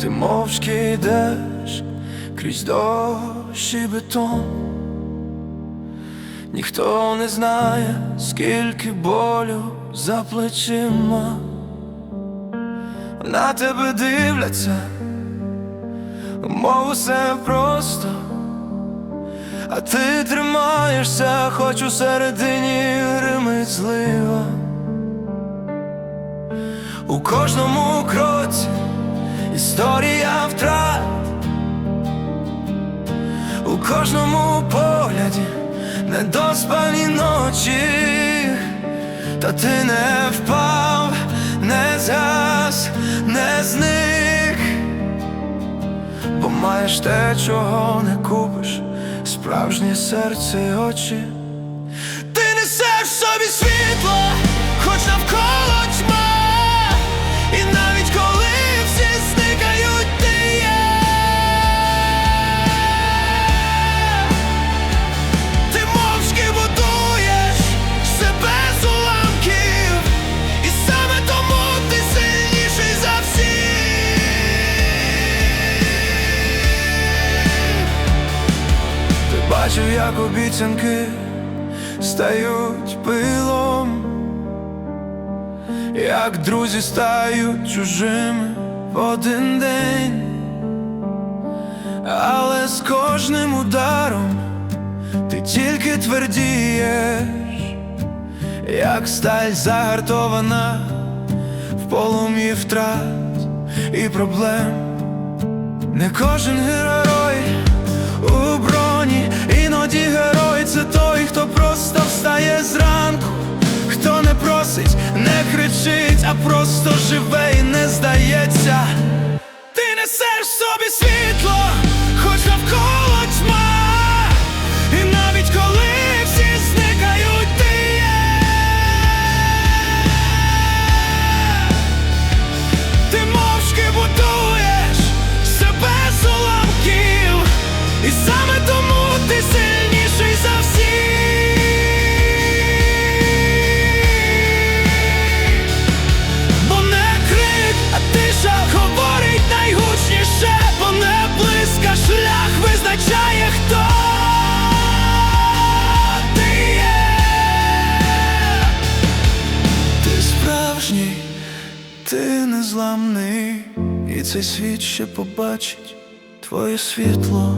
ти мовчки йдеш крізь дощ і бетон. Ніхто не знає, скільки болю за плечима. На тебе дивляться, мов усе просто, а ти тримаєшся, хоч у середині гримить злива. У кожному кроці історія втрат, у кожному погляді недоспані ночі, та ти не впав, не згас, не зник, бо маєш те, чого не купиш, справжнє серце й очі. Бачив, як обіцянки стають пилом, як друзі стають чужими в один день, але з кожним ударом ти тільки твердієш, як сталь загартована в полум'ї втрат і проблем. Не кожен герой у броні, іноді герой це той, хто просто встає зранку, хто не просить, не кричить, а просто живе і не здається. Ти несеш собі світло, цей світ ще побачить твоє світло.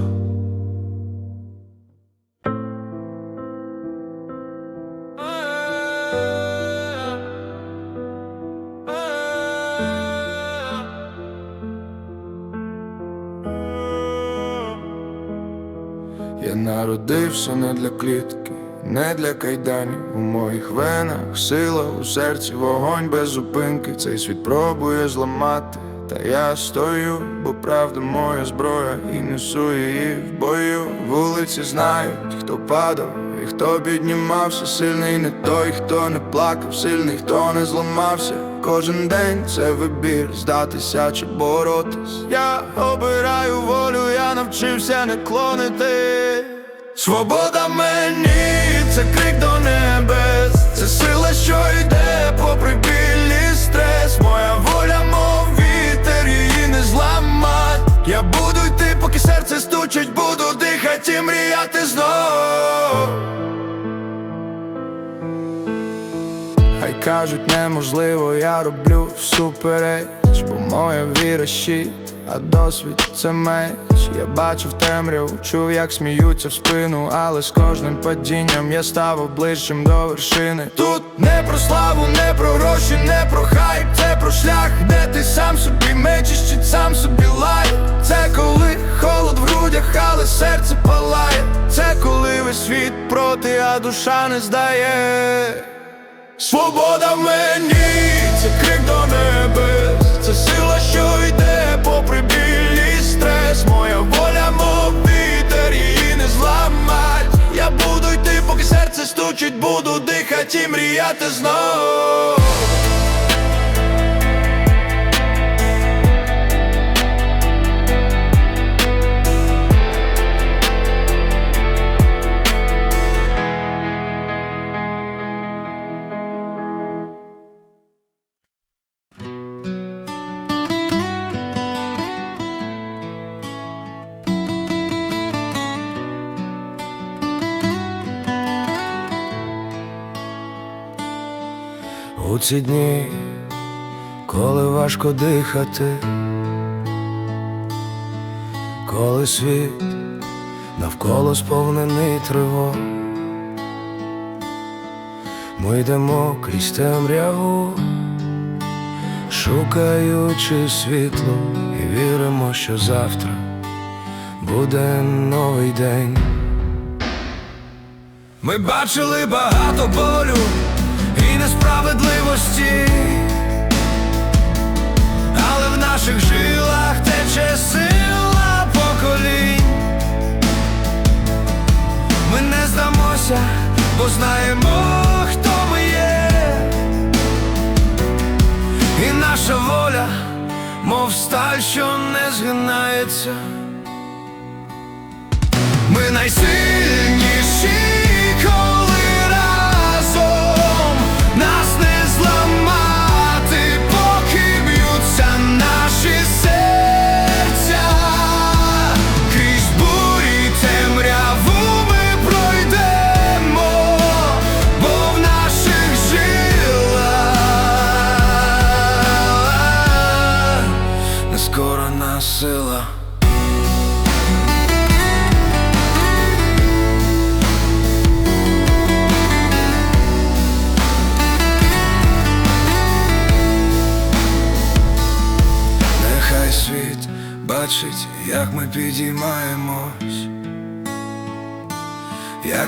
Я народився не для клітки, не для кайданів у моїх венах, сила у серці, вогонь без зупинки. Цей світ пробує зламати, та я стою, бо правда моя зброя, і несу її в бою. Вулиці знають, хто падав і хто піднімався. Сильний не той, хто не плакав, сильний, хто не зламався. Кожен день це вибір, здатися чи боротись. Я обираю волю, я навчився не клонити. Свобода мені, це крик до небес, це сила, що йде попри серце стучить, буду дихати і мріяти знов. Хай кажуть неможливо, я роблю всупереч, бо моя віра щит, а досвід це меч. Я бачив темряву, чув, як сміються в спину, але з кожним падінням я ставав ближчим до вершини. Тут не про славу, не про гроші, не про хайп, це про шлях, де ти сам собі меч і щит сам собі лай. Але серце палає. Це коли весь світ проти, а душа не здає. Свобода в мені, це крик до небес, це сила, що йде попри біль стрес. Моя воля, мов вітер, її не зламать. Я буду йти, поки серце стучить, буду дихати і мріяти знов. У ці дні, коли важко дихати, коли світ навколо сповнений тривог, ми йдемо крізь темряву, шукаючи світло і віримо, що завтра буде новий день. Ми бачили багато болю і несправедливості, але в наших жилах тече сила поколінь. Ми не здамося, бо знаємо, хто ми є, і наша воля, мов сталь, що не згинається. Ми найсильніші,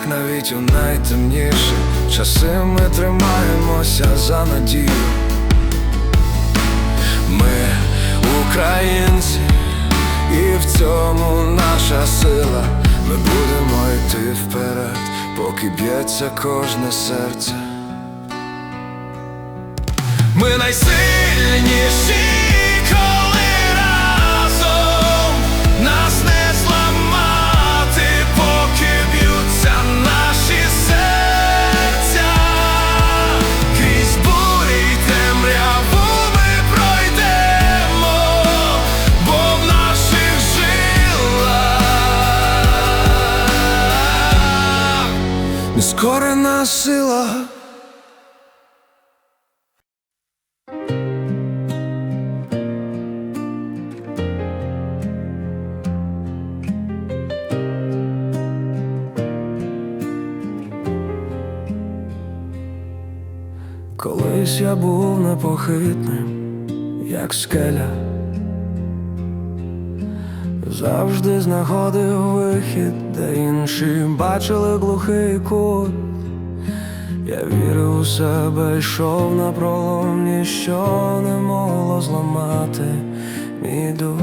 як навіть у найтемніші часи ми тримаємося за надію. Ми українці, і в цьому наша сила. Ми будемо йти вперед, поки б'ється кожне серце. Ми найсильніші, сила. Колись я був непохитним, як скеля, завжди знаходив вихід, де інші бачили глухий кут. Я вірив у себе, йшов на пролом, ніщо не могло зламати мій дух.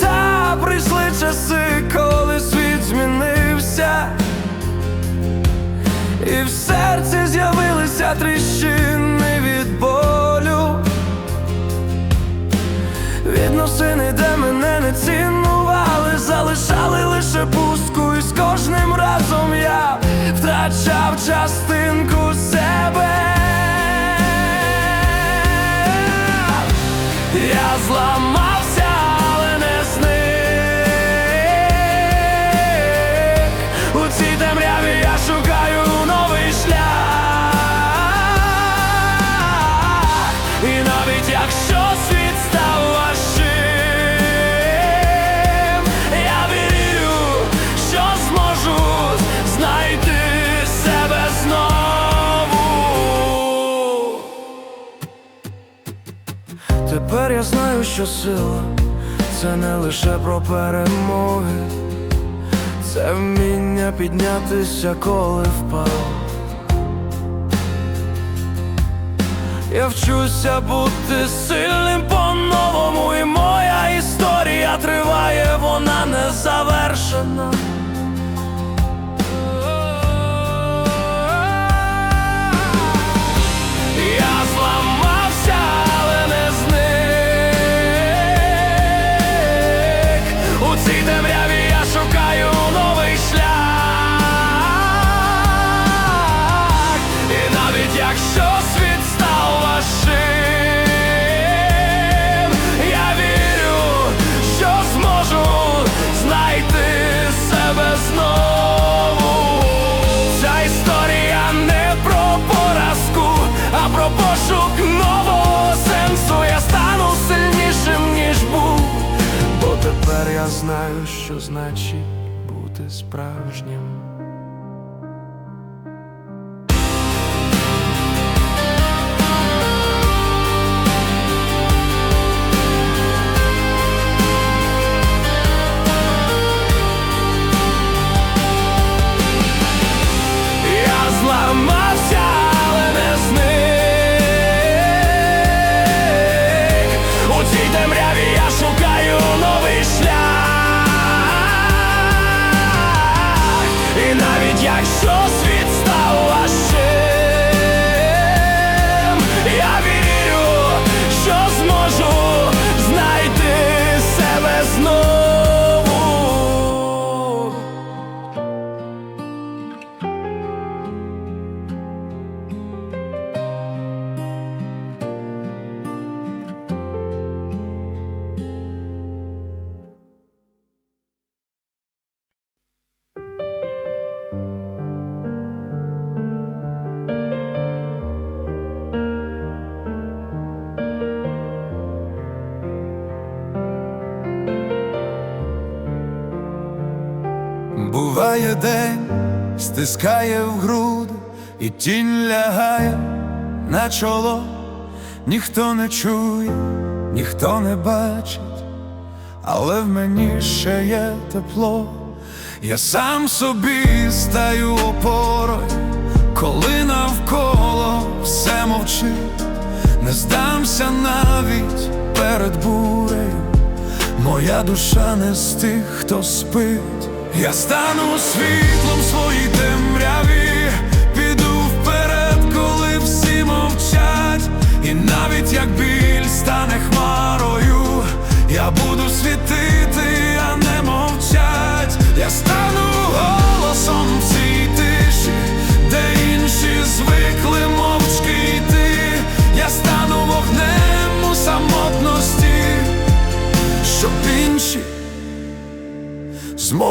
Та прийшли часи, коли світ змінився. І в серці з'явилися тріщини від болю Відносини, де мене не залишали лише пустку, і з кожним разом я втрачав частинку сила це не лише про перемоги, це вміння піднятися, коли впав. Я вчуся бути сильним по-новому, і моя історія триває, вона не завершена. День, стискає в груди, і тінь лягає на чоло, ніхто не чує, ніхто не бачить, але в мені ще є тепло. Я сам собі стаю опорою, коли навколо все мовчить, не здамся навіть перед бурею. Моя душа не з тих, хто спить. Я стану світлом своїй темряві,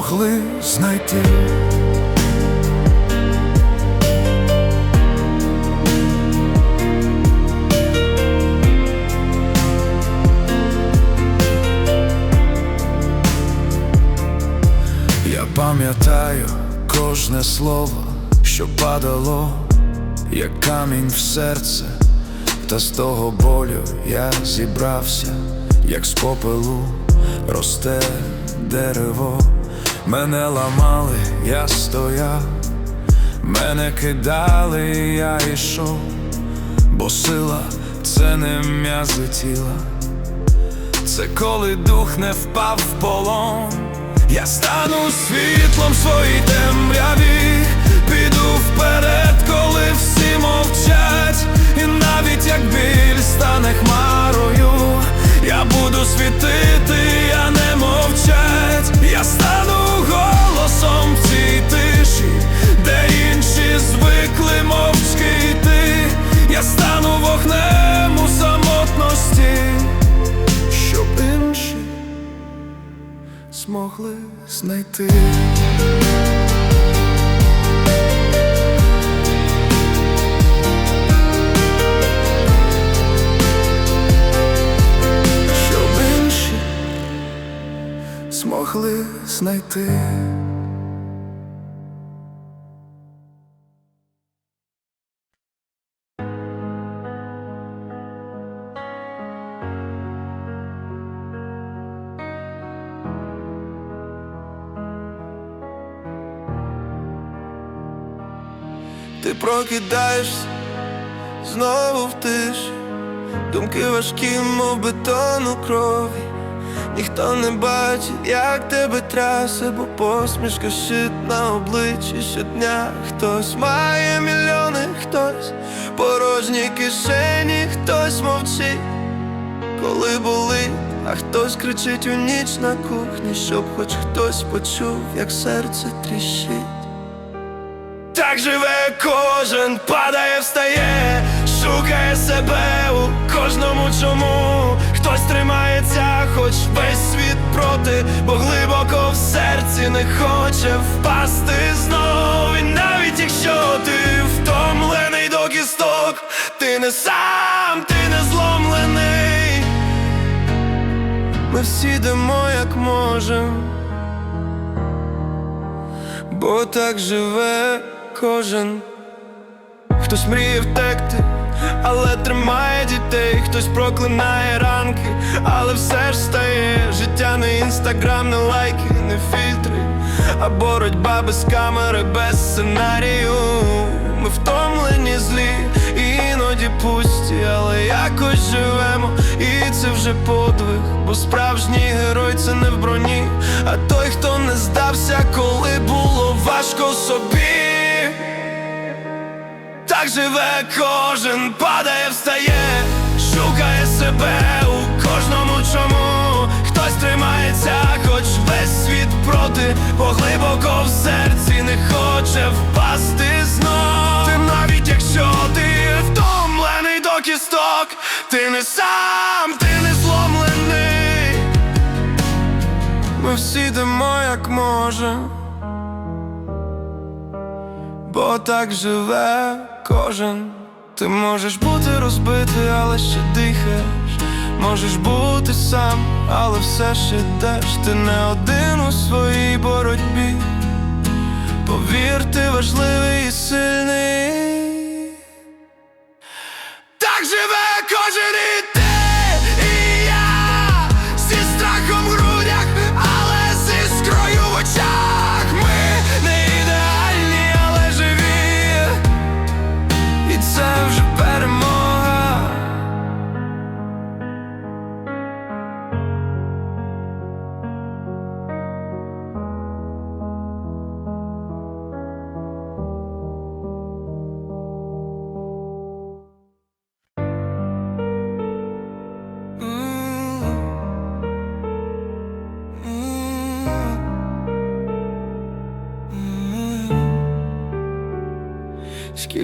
змогли знайти. Я пам'ятаю кожне слово, що падало, як камінь в серце, та з того болю я зібрався, як з попелу росте дерево, мене ламали, я стояв, мене кидали, я йшов, бо сила це не м'язи тіла. Це коли дух не впав в полон. Я стану світлом своїй темряві, піду вперед, коли всі мовчать, і навіть як біль стане хмарою, я буду світити, а не мовчать. Я стану голосом в цій тиші, де інші звикли мовчки йти. Я стану вогнем у самотності щоб інші змогли знайти. Змогли знайти. Прокидаєшся знову в тиші, думки важкі, мов бетон у крові. Ніхто не бачить, як тебе трясе, бо посмішка щит на обличчі щодня. Хтось має мільйони, хтось порожні кишені, хтось мовчить, коли болить, а хтось кричить у ніч на кухні, щоб хоч хтось почув, як серце тріщить. Так живе кожен, падає, встає, шукає себе у кожному чому. Хтось тримається, хоч весь світ проти, бо глибоко в серці не хоче впасти знов. І навіть якщо ти втомлений до кісток, ти не сам, ти не зломлений. Ми всі йдемо як можем, бо так живе кожен. Хтось мріє втекти, але тримає дітей, хтось проклинає ранки, але все ж стає життя не інстаграм, не лайки, не фільтри, а боротьба без камери, без сценарію. Ми втомлені злі, і іноді пусті, але якось живемо, і це вже подвиг, бо справжній герой це не в броні, а той, хто не здався, коли було важко собі. Так живе кожен, падає, встає, шукає себе у кожному чому. Хтось тримається, хоч весь світ проти, бо глибоко в серці не хоче впасти знов. Ти навіть якщо ти втомлений до кісток, ти не сам, ти не зломлений. Ми всі йдемо як можем. Бо так живе кожен. Ти можеш бути розбитий, але ще дихаєш. Можеш бути сам, але все ще йдеш. Ти не один у своїй боротьбі. Повір, ти важливий і сильний.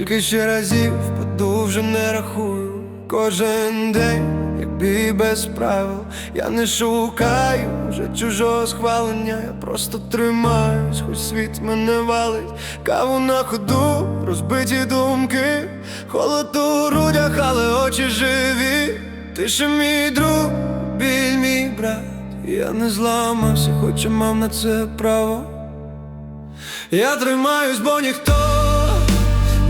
Скільки ще разів впаду не рахую. Кожен день, як бій без правил. Я не шукаю вже чужого схвалення. Я просто тримаюсь, хоч світ мене валить. Каву на ходу, розбиті думки. Холод у грудях, але очі живі. Ти ще мій друг, біль мій брат. Я не зламався, хоча мав на це право. Я тримаюсь, бо ніхто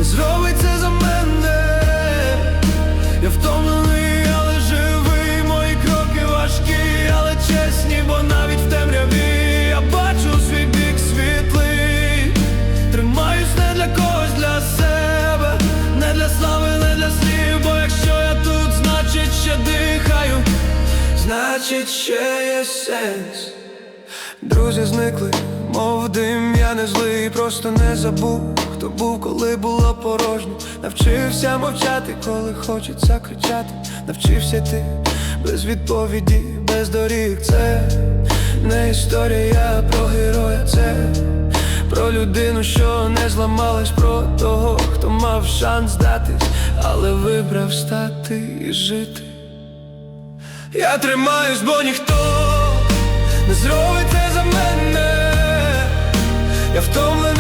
зробить за мене. Я втомлений, але живий. Мої кроки важкі, але чесні, бо навіть в темряві я бачу свій бік світлий. Тримаюсь не для когось, для себе, не для слави, не для слів. Бо якщо я тут, значить ще дихаю, значить ще є сенс. Друзі зникли, мов дим, я не злий, просто не забув, хто був, коли було порожньо. Навчився мовчати, коли хочеться кричати. Навчився ти без відповіді, без доріг. Це не історія про героя, це про людину, що не зламалась, про того, хто мав шанс здатись, але вибрав стати і жити. Я тримаюсь, бо ніхто не зробить це за мене. Я втомлений,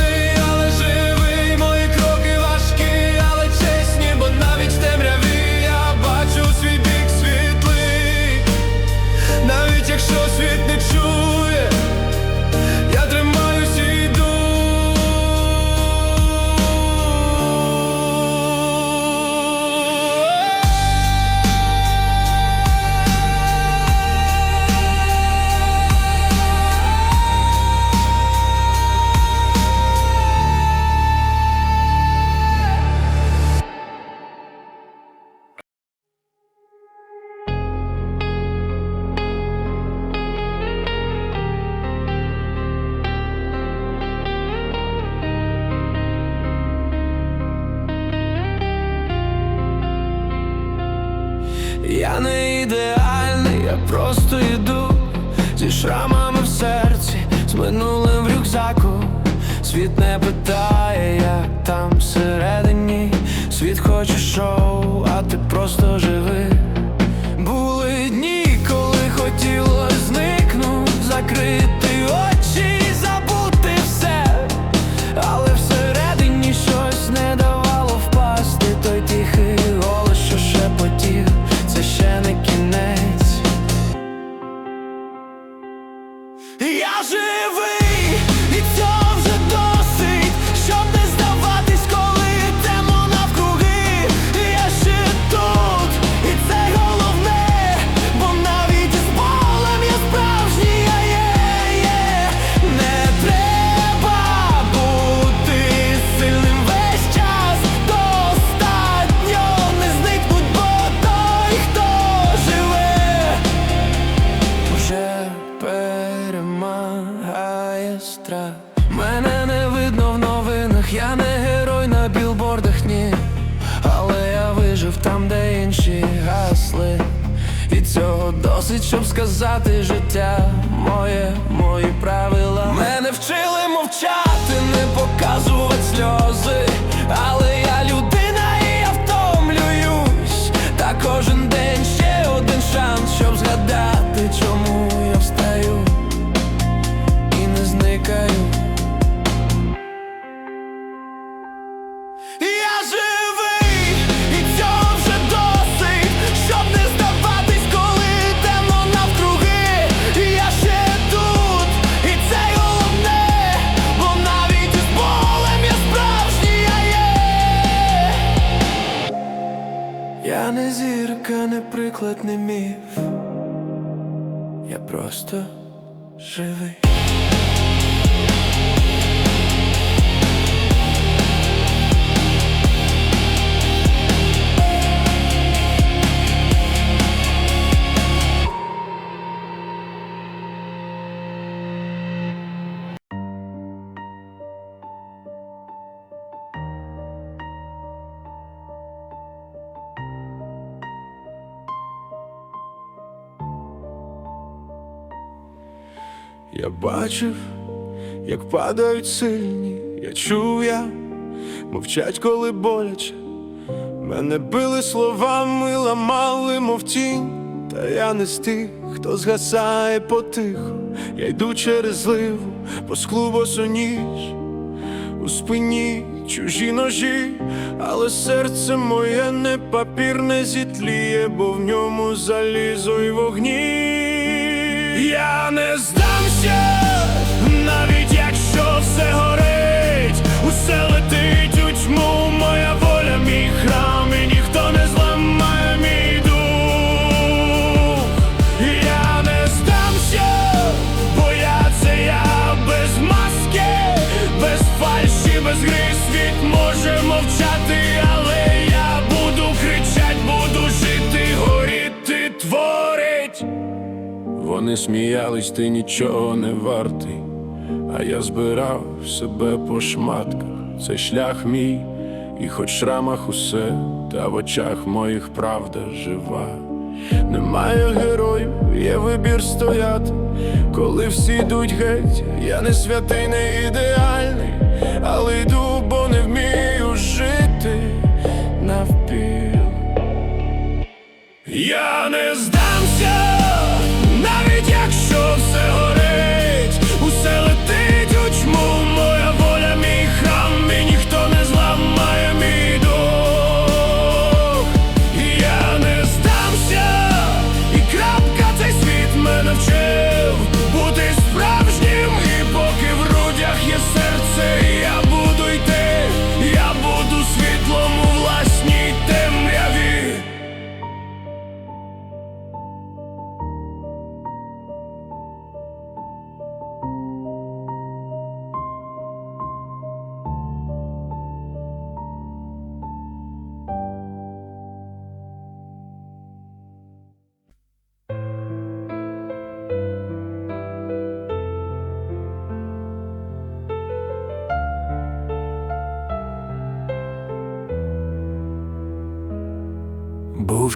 щоб сказати життя моє, мої правила. Мене вчили мовчати, не показувати сльози Але я приклад, не міф. Я просто живий. Бачив, як падають сильні, я чув я, мовчать, коли боляче. Мене били словами, ламали, мов тінь. Та я не з тих, хто згасає потиху. Я йду через зливу, по склу босоніж у спині чужі ножі, але серце моє не папір не зітліє, бо в ньому залізо й вогні. Я не навіть все горить, усе летить у тьму, моя воля, мій храм, і ніхто не зламає мій дух. Я не здамся, бо я це я без маски, без фальші, без гри світ може мовчати, але я буду кричать, буду жити, горіти, творить. Вони сміялись, ти нічого не вартий, а я збирав себе по шматках. Це шлях мій, і хоч шрамах усе, та в очах моїх правда жива. Немає героїв, є вибір стояти, коли всі йдуть геть, я не святий, не ідеальний, але йду, бо не вмію жити навпіл. Я не здамся,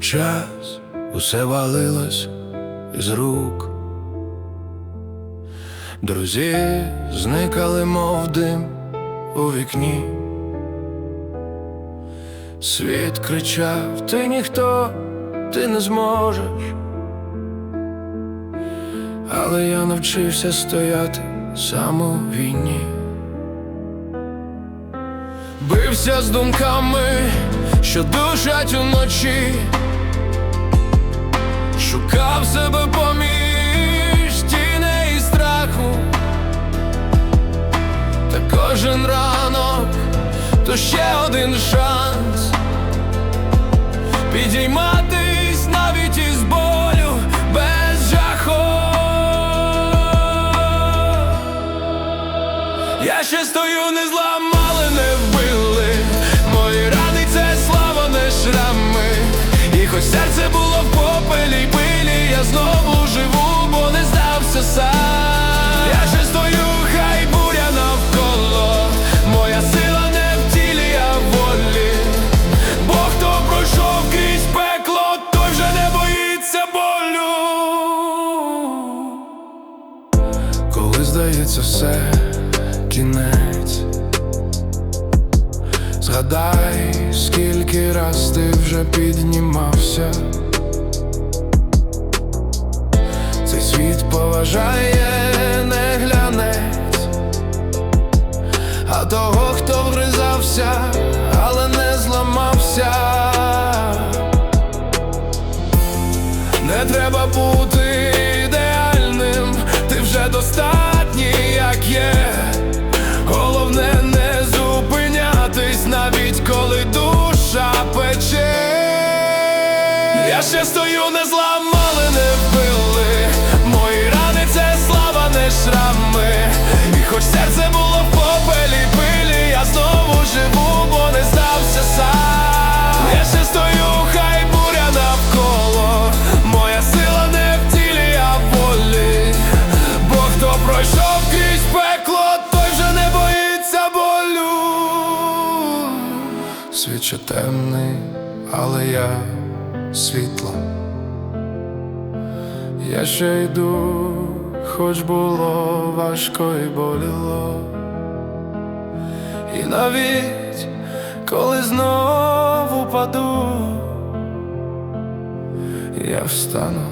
час, усе валилось з рук. Друзі зникали, мов дим у вікні. Світ кричав, ти ніхто, ти не зможеш. Але я навчився стояти сам у війні. Бився з думками, що душать уночі, шукав себе поміж тіней і страху, та кожен ранок, то ще один шанс підіймає. Стою, не зламали, не вбили. Мої рани це слава, не шрами. І хоч серце було в попелі пилі, я знову живу, бо не здався сам. Я ще стою, хай буря навколо. Моя сила не в тілі, а в волі. Бо хто пройшов крізь пекло, той вже не боїться болю. Світ темний, але я світло. Я ще йду, хоч було важко і боліло. І навіть коли знову паду, я встану.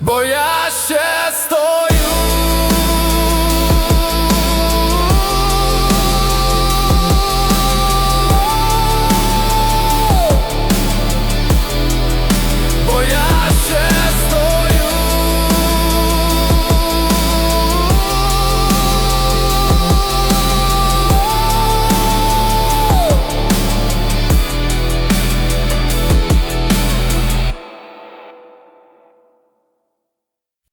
Бо я